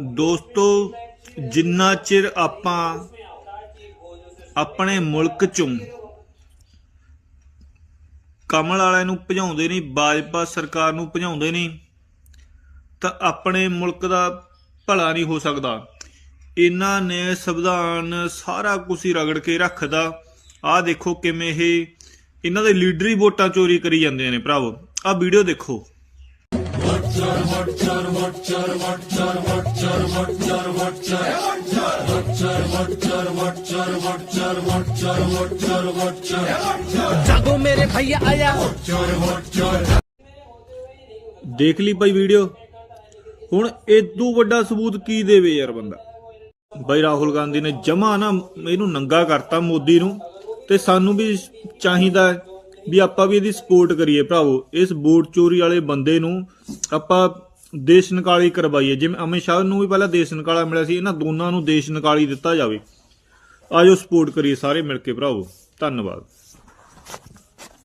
ਦੋਸਤੋ, ਜਿੰਨਾ ਚਿਰ ਆਪਾਂ ਆਪਣੇ ਮੁਲਕ ਚੋਂ ਕਮਲ ਵਾਲਿਆਂ ਨੂੰ ਭਜਾਉਂਦੇ ਨਹੀਂ, ਬਾਜਪਾ ਸਰਕਾਰ ਨੂੰ ਭਜਾਉਂਦੇ ਨਹੀਂ, ਤਾਂ ਆਪਣੇ ਮੁਲਕ ਦਾ ਭਲਾ ਨਹੀਂ ਹੋ ਸਕਦਾ। ਇਹਨਾਂ ਨੇ ਸੰਵਿਧਾਨ ਸਾਰਾ ਕੁਝ ਹੀ ਰਗੜ ਕੇ ਰੱਖਦਾ। ਆਹ ਦੇਖੋ ਕਿਵੇਂ ਇਹ ਇਹਨਾਂ ਦੇ ਲੀਡਰੀ ਵੋਟਾਂ ਚੋਰੀ ਕਰੀ ਜਾਂਦੇ ਨੇ ਭਰਾਵੋ। ਆਹ ਵੀਡੀਓ ਦੇਖੋ। ਦੇਖ ਲਈ ਭਾਈ ਵੀਡੀਓ ਹੁਣ ਇਦੋਂ ਵੱਡਾ ਸਬੂਤ ਕੀ ਦੇਵੇ ਯਾਰ ਬੰਦਾ ਬਾਈ ਰਾਹੁਲ ਗਾਂਧੀ ਨੇ ਜਮਾ ਨਾ ਇਹਨੂੰ ਨੰਗਾ ਕਰਤਾ ਮੋਦੀ ਨੂੰ ਤੇ ਸਾਨੂੰ ਵੀ ਚਾਹੀਦਾ ਹੈ ਵੀ ਆਪਾਂ ਵੀ ਇਹਦੀ ਸਪੋਰਟ ਕਰੀਏ ਭਰਾਵੋ। ਇਸ ਵੋਟ ਚੋਰੀ ਵਾਲੇ ਬੰਦੇ ਨੂੰ ਆਪਾਂ ਦੇਸ਼ ਨਿਕਾਲੀ ਕਰਵਾਈਏ। ਜਿਵੇਂ ਅਮਿਤ ਸ਼ਾਹ ਨੂੰ ਵੀ ਪਹਿਲਾਂ ਦੇਸ਼ ਨਿਕਾਲਾ ਮਿਲਿਆ ਸੀ, ਇਹਨਾਂ ਦੋਨਾਂ ਨੂੰ ਦੇਸ਼ ਨਿਕਾਲੀ ਦਿੱਤਾ ਜਾਵੇ। ਆਜੋ ਸਪੋਰਟ ਕਰੀਏ ਸਾਰੇ ਮਿਲ ਕੇ ਭਰਾਵੋ। ਧੰਨਵਾਦ।